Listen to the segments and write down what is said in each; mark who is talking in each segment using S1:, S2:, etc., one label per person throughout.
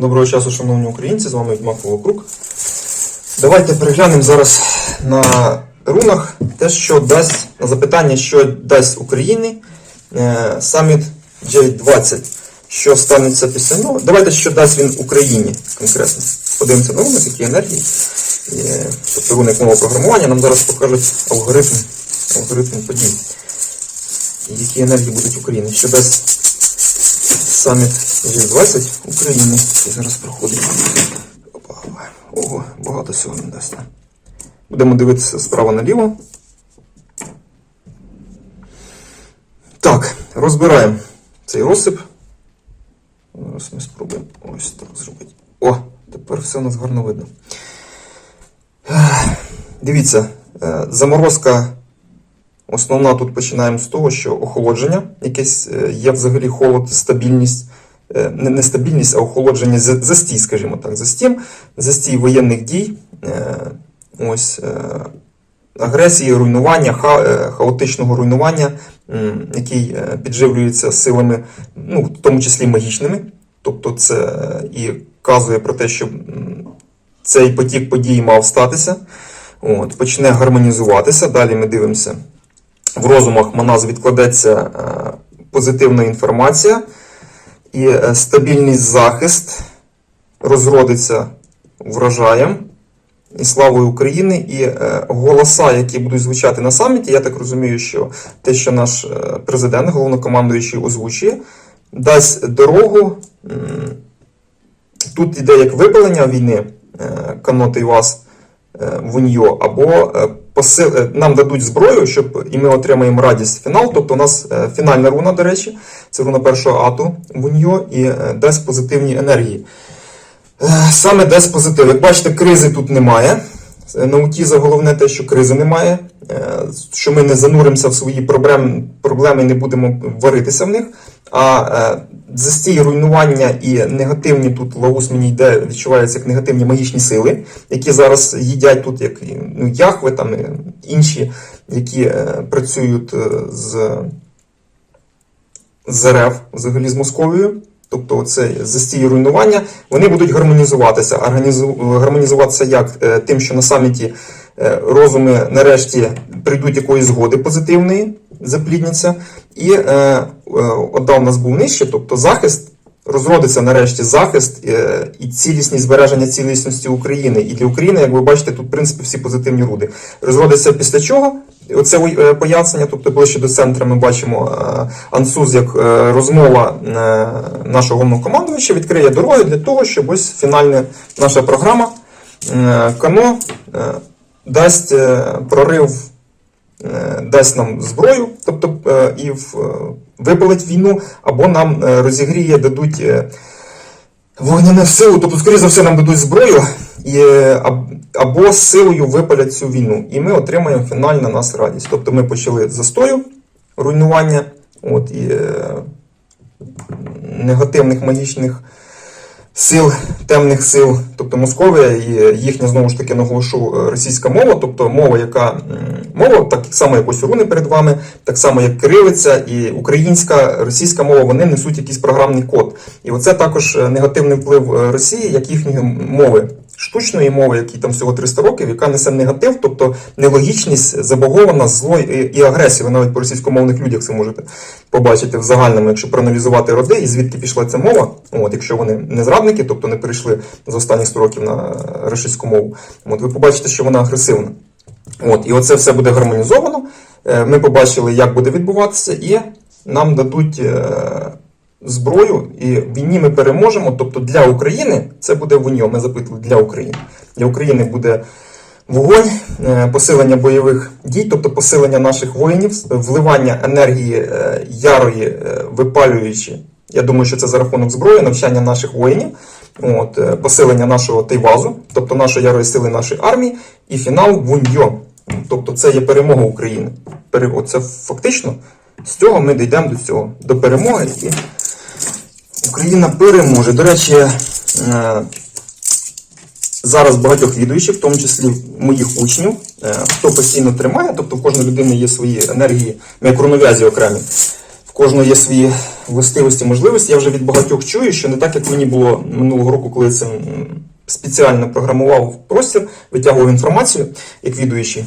S1: Доброго часу, шановні українці, з вами Відьмак Волокрук. Давайте переглянемо зараз на рунах те, що дасть на запитання, що дасть Україні е, саміт J20. Що станеться після нього? Давайте, що дасть він Україні конкретно. Подивимося на руни, які енергії. Е, Тобто руни як мова програмування нам зараз покажуть алгоритм, алгоритм подій. Які енергії будуть Україні? Що дасть саміт G20 України, який зараз проходить. Ого, багато всього не дасть. Будемо дивитися справа наліво. Так, розбираємо цей розсип. Зараз ми спробуємо ось так зробити. О, тепер все у нас гарно видно. Дивіться, е, заморозка Основна тут починаємо з того, що охолодження, якесь е, є взагалі холод, стабільність, е, не стабільність, а охолодження, за- застій, скажімо так, застій, застій воєнних дій, е, ось, агресії, руйнування, ха, хаотичного руйнування, який підживлюється силами, ну, в тому числі магічними. Тобто це і вказує про те, що цей потік подій мав статися. От, почне гармонізуватися. Далі ми дивимося в розумах Манас відкладеться е, позитивна інформація і е, стабільний захист розродиться врожаєм і славою України, і е, голоса, які будуть звучати на саміті, я так розумію, що те, що наш президент, головнокомандуючий озвучує, дасть дорогу. Тут іде як випалення війни каноти вас в Уньо, або нам дадуть зброю, щоб і ми отримаємо радість фінал. Тобто у нас е, фінальна руна, до речі, це руна першого ату в Уньо і е, дасть позитивні енергії. Е, Саме дасть позитив. Як бачите, кризи тут немає. Е, На Утіза головне те, що кризи немає, е, що ми не зануримося в свої проблеми, і не будемо варитися в них. А е, застій руйнування і негативні тут Лаус мені йде, відчуваються як негативні магічні сили, які зараз їдять тут, як ну, Яхве, там інші, які е, працюють з, з РФ, взагалі з Московією. Тобто це застій руйнування, вони будуть гармонізуватися. Гармонізуватися як Е, тим, що на саміті е, розуми нарешті прийдуть якоїсь згоди позитивної, заплідняться. І е, е, отдав нас був нижче, тобто захист. Розродиться нарешті захист е, і цілісність збереження цілісності України. І для України, як ви бачите, тут в принципі всі позитивні руди. Розродиться після чого? Оце е, пояснення, тобто ближче до центру ми бачимо е, Ансуз як розмова нашого головнокомандувача відкриє дороги для того, щоб ось фінальна наша програма Кано дасть прорив, дасть нам зброю, тобто і в- випалить війну, або нам е, розігріє, дадуть. е, Вогняну силу, тобто, скоріше за все, нам дадуть зброю і, е, або силою випалять цю війну. І ми отримаємо фінальна нас радість. Тобто ми почали застою, руйнування, от, і негативних магічних сил, темних сил, тобто Московія і їхня знову ж таки наголошу е, російська мова, тобто мова, яка мова, так само як ось руни перед вами, так само як кирилиця і українська, російська мова, вони несуть якийсь програмний код. І оце також е, негативний вплив е, Росії, як їхньої мови. Штучної мови, якій там всього 300 років, яка несе негатив, тобто нелогічність, забагована, зло і, агресія. Ви навіть по російськомовних людях це можете побачити в загальному, якщо проаналізувати роди і звідки пішла ця мова. От, якщо вони не зрадники, тобто не перейшли за останні 100 років на російську мову, от ви побачите, що вона агресивна. От, і оце все буде гармонізовано. Е, Ми побачили, як буде відбуватися, і нам дадуть е, зброю, і в війні ми переможемо. Тобто для України це буде в. Ми запитали для України. Для України буде вогонь, е, посилення бойових дій, тобто посилення наших воїнів, вливання енергії е, ярої, е, випалюючи. Я думаю, що це за рахунок зброї, навчання наших воїнів. От, посилення нашого Тайвазу, тобто нашої ярої сили нашої армії, і фінал Вуньо. Тобто це є перемога України. Пере- фактично з цього ми дійдемо до цього, до перемоги, Україна переможе. До речі, е, зараз багатьох відуючих, в тому числі моїх учнів, е, хто постійно тримає, тобто в кожної людини є свої енергії, ну, як окремі. В кожного є свої властивості, можливості. Я вже від багатьох чую, що не так, як мені було минулого року, коли це спеціально програмував простір, витягував інформацію, як відуючий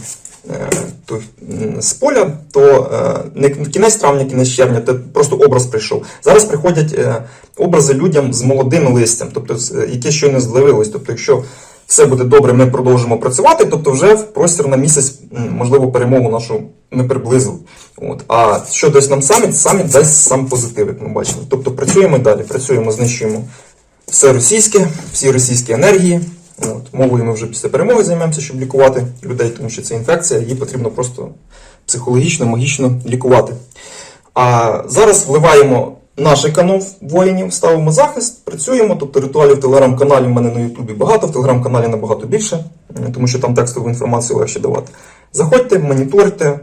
S1: е, той, м, з поля, то е, не кінець травня, кінець червня, то просто образ прийшов. Зараз приходять е, образи людям з молодим листям, тобто яке щойно зливилось. Тобто, якщо все буде добре, ми продовжимо працювати, тобто вже в простір на місяць, можливо, перемогу нашу ми приблизили. От. А що дасть нам саміт? Саміт дасть сам позитив, як ми бачимо. Тобто працюємо далі, працюємо, знищуємо все російське, всі російські енергії. От. Мовою ми вже після перемоги займемося, щоб лікувати людей, тому що це інфекція, її потрібно просто психологічно, магічно лікувати. А зараз вливаємо наш еканов воїнів, ставимо захист, працюємо. Тобто ритуалів в телеграм-каналі в мене на Ютубі багато, в телеграм-каналі набагато більше, тому що там текстову інформацію легше давати. Заходьте, моніторте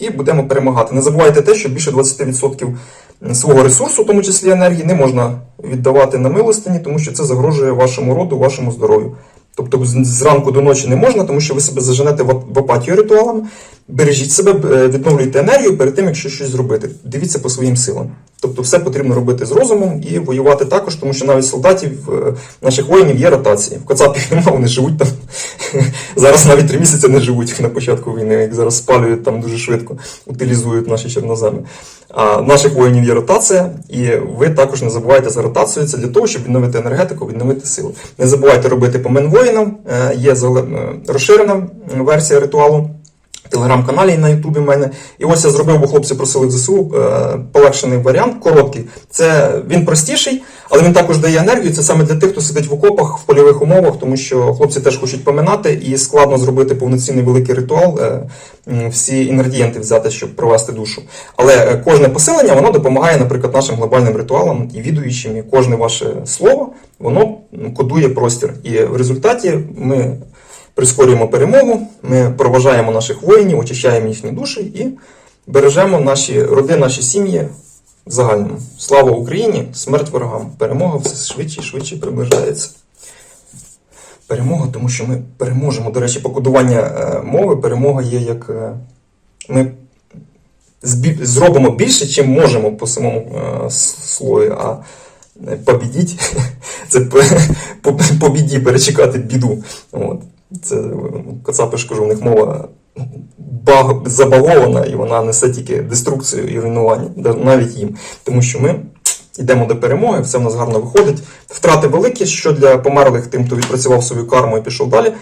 S1: і будемо перемагати. Не забувайте те, що більше 20% свого ресурсу, в тому числі енергії, не можна віддавати на милостині, тому що це загрожує вашому роду, вашому здоров'ю. Тобто зранку до ночі не можна, тому що ви себе заженете в апатію ритуалами. Бережіть себе, е, відновлюйте енергію перед тим, якщо щось зробити. Дивіться по своїм силам. Тобто все потрібно робити з розумом і воювати також, тому що навіть солдатів е, наших воїнів є ротації. В Кацапі немає, вони живуть там. Зараз навіть три місяці не живуть на початку війни, як зараз спалюють там дуже швидко, утилізують наші чорноземи. А наших воїнів є ротація, і ви також не забувайте за ротацію. Це для того, щоб відновити енергетику, відновити силу. Не забувайте робити помин воїнам. Е, Є е, розширена версія ритуалу. Телеграм-каналі на Ютубі в мене. І ось я зробив, бо хлопці просили ЗСУ е, полегшений варіант, короткий. Це він простіший, але він також дає енергію. Це саме для тих, хто сидить в окопах в польових умовах, тому що хлопці теж хочуть поминати, і складно зробити повноцінний великий ритуал, е, всі інгредієнти взяти, щоб провести душу. Але е, кожне посилення воно допомагає, наприклад, нашим глобальним ритуалам і відуючим, і кожне ваше слово воно кодує простір. І в результаті ми прискорюємо перемогу, ми проважаємо наших воїнів, очищаємо їхні душі і бережемо наші роди, наші сім'ї в загальному. Слава Україні! Смерть ворогам! Перемога все швидше і швидше приближається. Перемога, тому що ми переможемо. До речі, покодування е, мови, перемога є як е, ми зробимо більше, чим можемо по самому е, слою, а побідіть це по біді перечекати біду. От. Це е, Кацапи ж кажу, в них мова баг, забагована, і вона несе тільки деструкцію і руйнування, навіть їм. Тому що ми йдемо до перемоги, все в нас гарно виходить. Втрати великі, що для померлих, тим, хто відпрацював свою карму і пішов далі.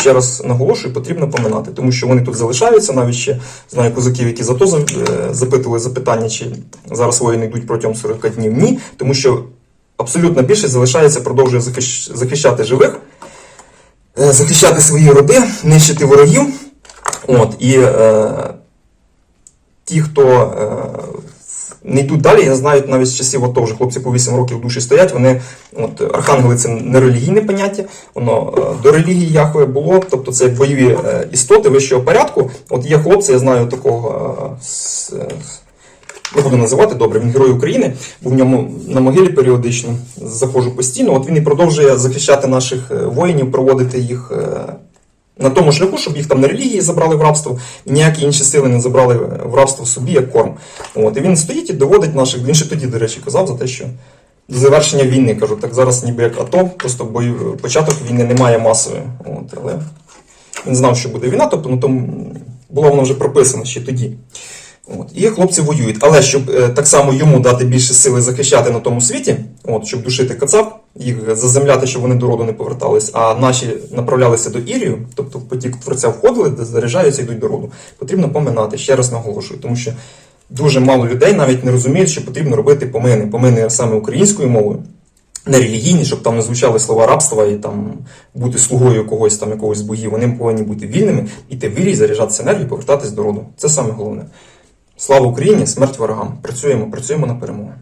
S1: Ще раз наголошую, потрібно поминати, тому що вони тут залишаються. Навіть ще знаю козаків, які за то за- е, запитували запитання, чи зараз воїни йдуть протягом 40 днів. Ні, тому що абсолютна більшість залишається, продовжує захищати живих захищати свої роди, нищити ворогів. От, і е, ті, хто е, не йдуть далі, я знаю навіть з часів АТО, вже хлопці по 8 років в душі стоять. Вони, от, архангели це не релігійне поняття, воно е, до релігії Яхве було, тобто це бойові е, істоти вищого порядку. От є хлопці, я знаю такого. е, е, буду називати добре, він герой України, був в ньому на могилі періодично, заходжу постійно. От він і продовжує захищати наших е, воїнів, проводити їх е, на тому шляху, щоб їх там на релігії забрали в рабство, і ніякі інші сили не забрали в рабство собі як корм. От, і він стоїть і доводить наших. Він ще тоді, до речі, казав за те, що до завершення війни, кажу, так зараз ніби як АТО, просто бою, початок війни немає масової. От, але він знав, що буде війна, тобто ну, там було воно вже прописано ще тоді. От. І хлопці воюють. Але щоб е, так само йому дати більше сили захищати на тому світі, от, щоб душити кацап, їх заземляти, щоб вони до роду не повертались, а наші направлялися до Ірію, тобто в потік творця входили, де заряджаються йдуть до роду. Потрібно поминати, ще раз наголошую, тому що дуже мало людей навіть не розуміють, що потрібно робити помини. Помини саме українською мовою. Не релігійні, щоб там не звучали слова рабства і там бути слугою когось там якогось богів. Вони повинні бути вільними, іти в заряджатися енергією, повертатись до роду. Це саме головне. Слава Україні, смерть ворогам. Працюємо, працюємо на перемогу.